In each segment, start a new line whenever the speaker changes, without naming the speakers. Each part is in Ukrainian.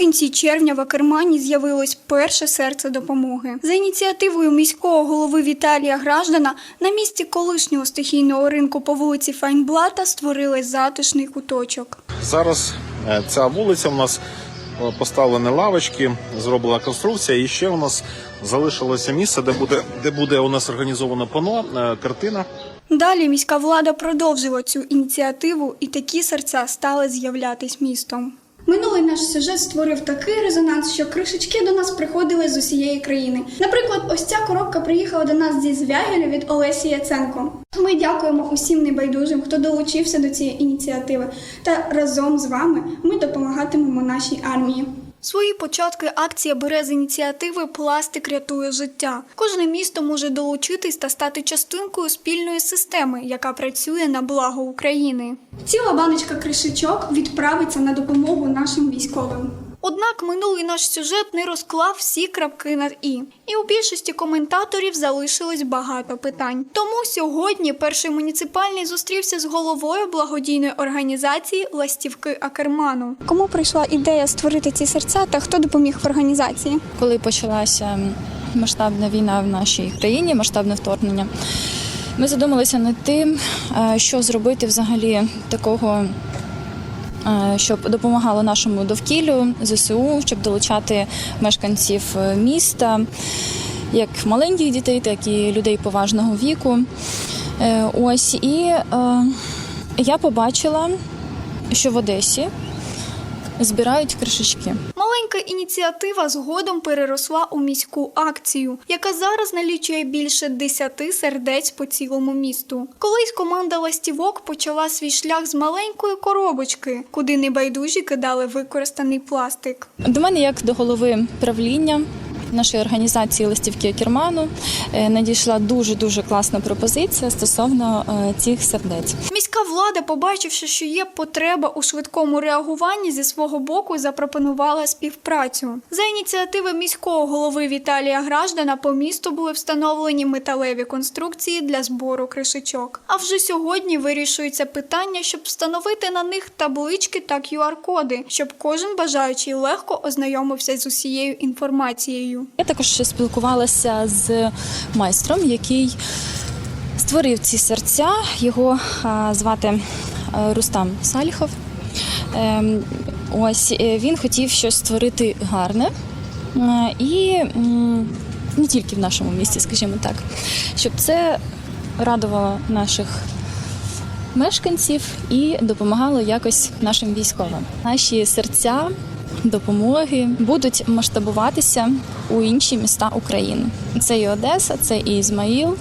Наприкінці червня в Акермані з'явилось перше серце допомоги. За ініціативою міського голови Віталія Граждана на місці колишнього стихійного ринку по вулиці Файнблата створили затишний куточок.
Зараз е, ця вулиця у нас е, поставлені лавочки, зроблена конструкція, і ще у нас залишилося місце, де буде, де буде у нас організовано пано, е, картина.
Далі міська влада продовжила цю ініціативу, і такі серця стали з'являтись містом. Минулий наш сюжет створив такий резонанс, що кришечки до нас приходили з усієї країни. Наприклад, ось ця коробка приїхала до нас зі Звягеля від Олесі Яценко. Ми дякуємо усім небайдужим, хто долучився до цієї ініціативи. Та разом з вами ми допомагатимемо нашій армії. Свої початки акція бере з ініціативи Пластик рятує життя. Кожне місто може долучитись та стати частинкою спільної системи, яка працює на благо України. Ціла баночка кришечок відправиться на допомогу нашим військовим. Однак минулий наш сюжет не розклав всі крапки над і, і у більшості коментаторів залишилось багато питань. Тому сьогодні перший муніципальний зустрівся з головою благодійної організації Ластівки Акерману. Кому прийшла ідея створити ці серця та хто допоміг в організації?
коли почалася масштабна війна в нашій країні, масштабне вторгнення. Ми задумалися над тим, е, що зробити взагалі такого, щоб допомагало нашому довкіллю, ЗСУ, щоб долучати мешканців е, міста, як маленьких дітей, так і людей поважного віку. Е, Ось і е, я побачила, що в Одесі збирають кришечки.
Маленька ініціатива згодом переросла у міську акцію, яка зараз налічує більше 10 сердець по цілому місту. Колись команда ластівок почала свій шлях з маленької коробочки, куди небайдужі кидали використаний пластик.
До мене, як до голови правління нашої організації листівки Керману, е, надійшла дуже дуже класна пропозиція стосовно е, цих сердець.
Міська влада, побачивши, що є потреба у швидкому реагуванні, зі свого боку запропонувала співпрацю. За ініціативи міського голови Віталія Граждана по місту були встановлені металеві конструкції для збору кришечок. А вже сьогодні вирішується питання, щоб встановити на них таблички та QR-коди, щоб кожен бажаючий легко ознайомився з усією інформацією.
Я також спілкувалася з майстром, який створив ці серця. Його звати е, Рустам Саліхов. Ем, Ось е, він хотів щось створити гарне е, і не тільки в нашому місті, скажімо так, щоб це радувало наших мешканців і допомагало якось нашим військовим. Наші серця допомоги будуть масштабуватися у інші міста України. Це і Одеса, це і Ізмаїл,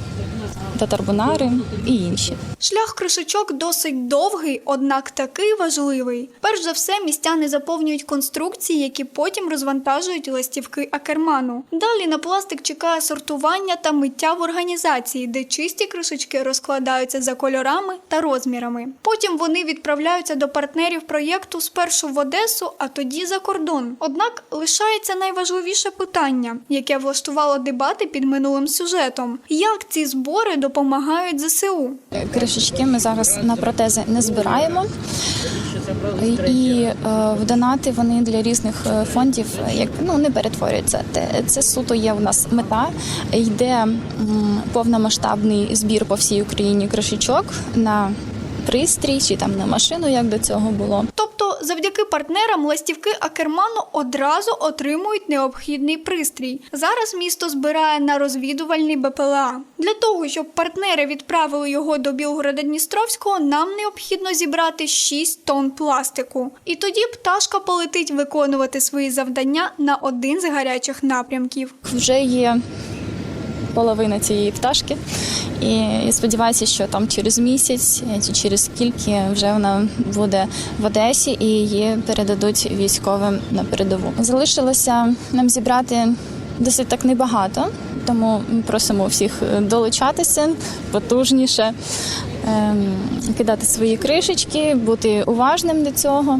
Татарбунари і інші.
Шлях кришечок досить довгий, однак такий важливий. Перш за все, містяни заповнюють конструкції, які потім розвантажують листівки Акерману. Далі на пластик чекає сортування та миття в організації, де чисті кришечки розкладаються за кольорами та розмірами. Потім вони відправляються до партнерів проєкту спершу в Одесу, а тоді за кордон. Однак лишається найважливіше питання, яке влаштувало дебати під минулим сюжетом: як ці збори допомагають ЗСУ?
Кришечки ми зараз на протези не збираємо. І е, в донати вони для різних е, фондів як ну не перетворюються. Це суто є у нас мета. Йде повномасштабний збір по всій Україні кришечок на пристрій чи там на машину, як до цього було.
Завдяки партнерам ластівки Акерману одразу отримують необхідний пристрій. Зараз місто збирає на розвідувальний БПЛА. Для того, щоб партнери відправили його до Білгорода Дністровського, нам необхідно зібрати 6 тонн пластику. І тоді пташка полетить виконувати свої завдання на один з гарячих напрямків.
Вже є половина цієї пташки, і я сподіваюся, що там через місяць чи через скільки вже вона буде в Одесі і її передадуть військовим на передову. Залишилося нам зібрати досить так небагато, тому просимо всіх долучатися потужніше. Ем, Кидати свої кришечки, бути уважним до цього,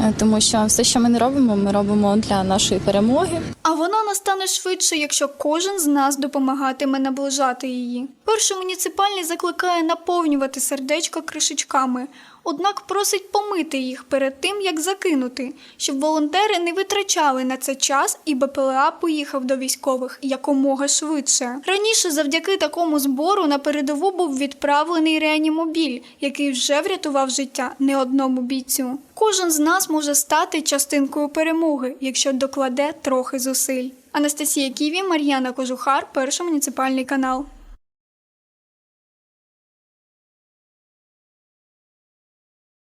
е, тому що все, що ми не робимо, ми робимо для нашої перемоги.
А вона настане швидше, якщо кожен з нас допомагатиме наближати її. Перший муніципальний закликає наповнювати сердечко кришечками. Однак просить помити їх перед тим, як закинути, щоб волонтери не витрачали на це час і БПЛА поїхав до військових якомога швидше. Раніше, завдяки такому збору, на передову був відправлений реанімобіль, який вже врятував життя не одному бійцю. Кожен з нас може стати частинкою перемоги, якщо докладе трохи зусиль. Анастасія Ківі, Мар'яна Кожухар, перший муніципальний канал.